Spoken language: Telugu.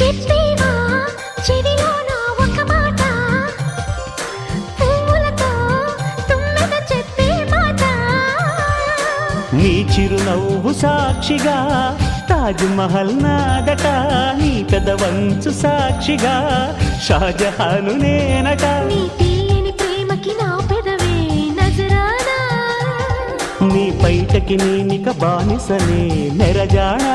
చెప్పేవా? చెవిలో నా ఒక మాట. పువ్వులతో తుమ్మెద చెప్పే మాట. నీ చిరునవ్వు సాక్షిగా తాజ్ మహల్ నాదట. నీ పెదవంచు సాక్షిగా షాజహాను నేనట. నీ ప్రేమకి నా పెదవే నజరానా. నీ బయటకి నేనిక బానిసనే నెరజానా